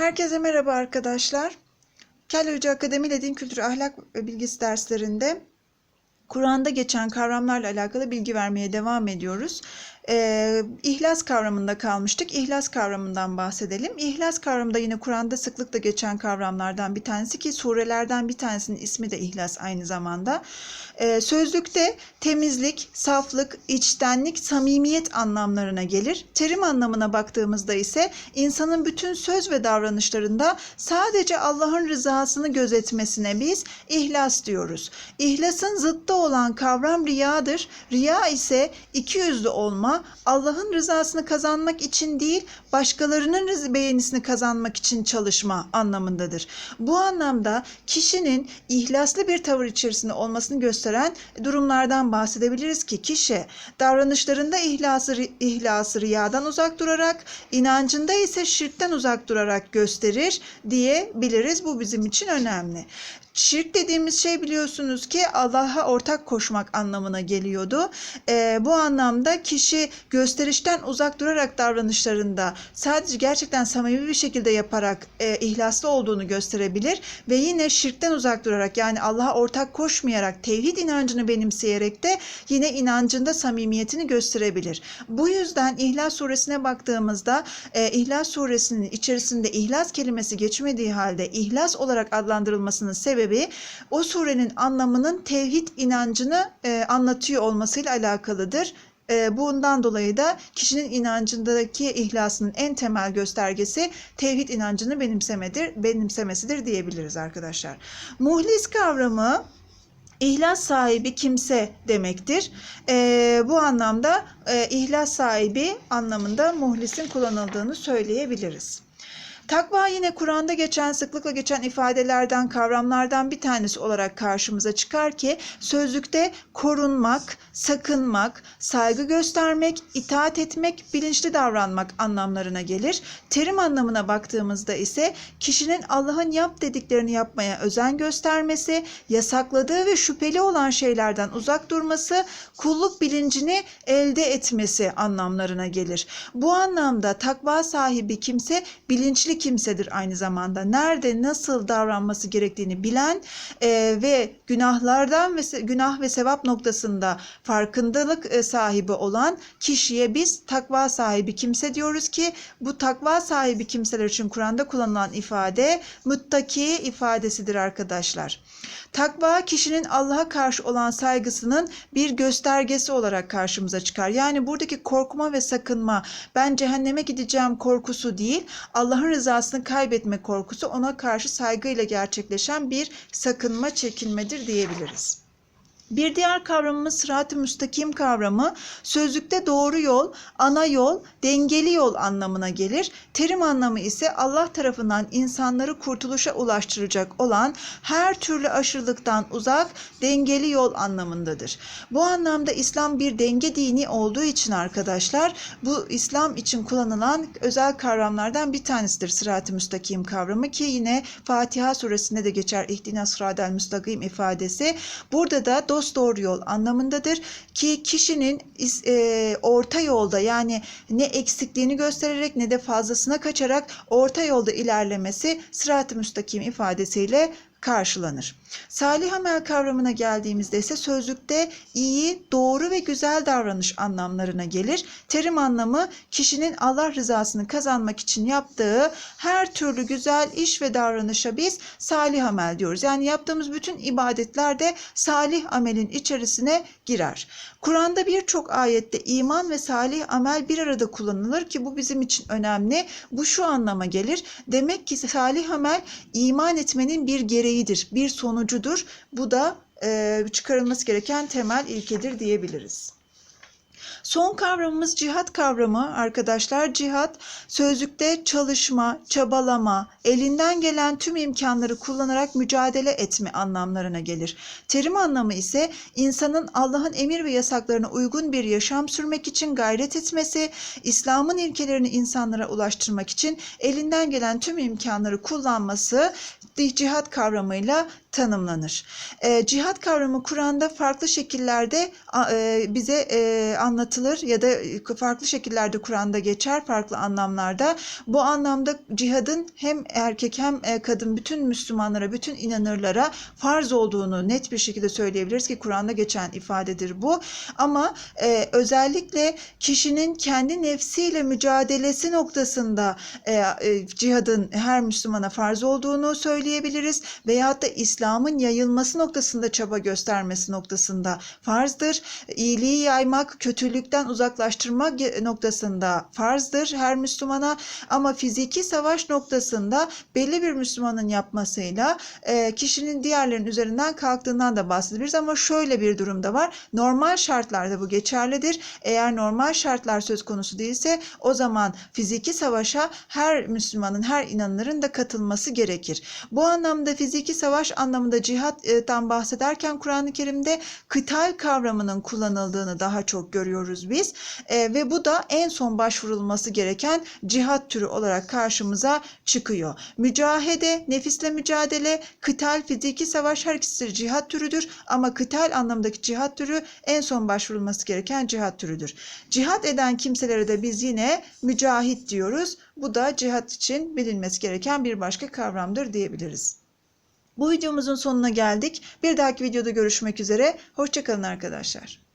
Herkese merhaba arkadaşlar. Kelle Hoca Akademi ile Din Kültürü Ahlak ve Bilgisi derslerinde Kur'an'da geçen kavramlarla alakalı bilgi vermeye devam ediyoruz. Ee, İhlas kavramında kalmıştık. İhlas kavramından bahsedelim. İhlas kavramı da yine Kur'an'da sıklıkla geçen kavramlardan bir tanesi ki surelerden bir tanesinin ismi de İhlas aynı zamanda. Ee, sözlükte temizlik, saflık, içtenlik, samimiyet anlamlarına gelir. Terim anlamına baktığımızda ise insanın bütün söz ve davranışlarında sadece Allah'ın rızasını gözetmesine biz ihlas diyoruz. İhlasın zıttı olan kavram riyadır. Riya ise iki yüzlü olma, Allah'ın rızasını kazanmak için değil, başkalarının beğenisini kazanmak için çalışma anlamındadır. Bu anlamda kişinin ihlaslı bir tavır içerisinde olmasını gösteren durumlardan bahsedebiliriz ki kişi davranışlarında ihlası, ihlası riyadan uzak durarak, inancında ise şirkten uzak durarak gösterir diyebiliriz. Bu bizim için önemli. Şirk dediğimiz şey biliyorsunuz ki Allah'a ortak koşmak anlamına geliyordu. Ee, bu anlamda kişi gösterişten uzak durarak davranışlarında sadece gerçekten samimi bir şekilde yaparak e, ihlaslı olduğunu gösterebilir ve yine şirkten uzak durarak yani Allah'a ortak koşmayarak tevhid inancını benimseyerek de yine inancında samimiyetini gösterebilir. Bu yüzden İhlas suresine baktığımızda e, İhlas suresinin içerisinde ihlas kelimesi geçmediği halde ihlas olarak adlandırılmasının sebebi o surenin anlamının tevhid inancını e, anlatıyor olmasıyla alakalıdır. E, bundan dolayı da kişinin inancındaki ihlasının en temel göstergesi tevhid inancını benimsemedir, benimsemesidir diyebiliriz arkadaşlar. Muhlis kavramı İhlas sahibi kimse demektir. Ee, bu anlamda e, ihlas sahibi anlamında muhlisin kullanıldığını söyleyebiliriz. Takva yine Kur'an'da geçen sıklıkla geçen ifadelerden, kavramlardan bir tanesi olarak karşımıza çıkar ki sözlükte korunmak, sakınmak, saygı göstermek, itaat etmek, bilinçli davranmak anlamlarına gelir. Terim anlamına baktığımızda ise kişinin Allah'ın yap dediklerini yapmaya özen göstermesi, yasakladığı ve şüpheli olan şeylerden uzak durması, kulluk bilincini elde etmesi anlamlarına gelir. Bu anlamda takva sahibi kimse bilinçli kimsedir aynı zamanda. Nerede nasıl davranması gerektiğini bilen e, ve günahlardan ve günah ve sevap noktasında farkındalık e, sahibi olan kişiye biz takva sahibi kimse diyoruz ki bu takva sahibi kimseler için Kur'an'da kullanılan ifade muttaki ifadesidir arkadaşlar. Takva kişinin Allah'a karşı olan saygısının bir göstergesi olarak karşımıza çıkar. Yani buradaki korkma ve sakınma ben cehenneme gideceğim korkusu değil, Allah'ın rızasını kaybetme korkusu ona karşı saygıyla gerçekleşen bir sakınma, çekinmedir diyebiliriz. Bir diğer kavramımız sırat-ı müstakim kavramı sözlükte doğru yol, ana yol, dengeli yol anlamına gelir. Terim anlamı ise Allah tarafından insanları kurtuluşa ulaştıracak olan her türlü aşırılıktan uzak, dengeli yol anlamındadır. Bu anlamda İslam bir denge dini olduğu için arkadaşlar bu İslam için kullanılan özel kavramlardan bir tanesidir sırat-ı müstakim kavramı ki yine Fatiha suresinde de geçer ihdina sıradel müstakim ifadesi. Burada da dost doğru yol anlamındadır ki kişinin e, orta yolda yani ne eksikliğini göstererek ne de fazlasına kaçarak orta yolda ilerlemesi sırat-ı müstakim ifadesiyle karşılanır. Salih amel kavramına geldiğimizde ise sözlükte iyi, doğru ve güzel davranış anlamlarına gelir. Terim anlamı kişinin Allah rızasını kazanmak için yaptığı her türlü güzel iş ve davranışa biz salih amel diyoruz. Yani yaptığımız bütün ibadetler de salih amelin içerisine girer. Kur'an'da birçok ayette iman ve salih amel bir arada kullanılır ki bu bizim için önemli. Bu şu anlama gelir. Demek ki salih amel iman etmenin bir gereğidir, bir sonucudur. Bu da e, çıkarılması gereken temel ilkedir diyebiliriz. Son kavramımız cihat kavramı arkadaşlar. Cihat sözlükte çalışma, çabalama, elinden gelen tüm imkanları kullanarak mücadele etme anlamlarına gelir. Terim anlamı ise insanın Allah'ın emir ve yasaklarına uygun bir yaşam sürmek için gayret etmesi, İslam'ın ilkelerini insanlara ulaştırmak için elinden gelen tüm imkanları kullanması cihat kavramıyla tanımlanır. E, cihat kavramı Kur'an'da farklı şekillerde e, bize e, anlatılır ya da farklı şekillerde Kur'an'da geçer farklı anlamlarda. Bu anlamda cihadın hem erkek hem e, kadın bütün Müslümanlara, bütün inanırlara farz olduğunu net bir şekilde söyleyebiliriz ki Kur'an'da geçen ifadedir bu. Ama e, özellikle kişinin kendi nefsiyle mücadelesi noktasında e, e, cihadın her Müslümana farz olduğunu söyleyebiliriz. Veyahut da İslam'ın yayılması noktasında çaba göstermesi noktasında farzdır. İyiliği yaymak, kötülükten uzaklaştırmak ge- noktasında farzdır her Müslümana. Ama fiziki savaş noktasında belli bir Müslümanın yapmasıyla e, kişinin diğerlerinin üzerinden kalktığından da bahsedebiliriz. Ama şöyle bir durumda var. Normal şartlarda bu geçerlidir. Eğer normal şartlar söz konusu değilse o zaman fiziki savaşa her Müslümanın, her inanırın da katılması gerekir. Bu anlamda fiziki savaş anlamında cihattan bahsederken Kur'an-ı Kerim'de kıtal kavramının kullanıldığını daha çok görüyoruz biz. E, ve bu da en son başvurulması gereken cihat türü olarak karşımıza çıkıyor. Mücahede, nefisle mücadele, kıtal, fiziki savaş her ikisi cihat türüdür ama kıtal anlamındaki cihat türü en son başvurulması gereken cihat türüdür. Cihat eden kimselere de biz yine mücahit diyoruz. Bu da cihat için bilinmesi gereken bir başka kavramdır diyebiliriz. Bu videomuzun sonuna geldik. Bir dahaki videoda görüşmek üzere. Hoşçakalın arkadaşlar.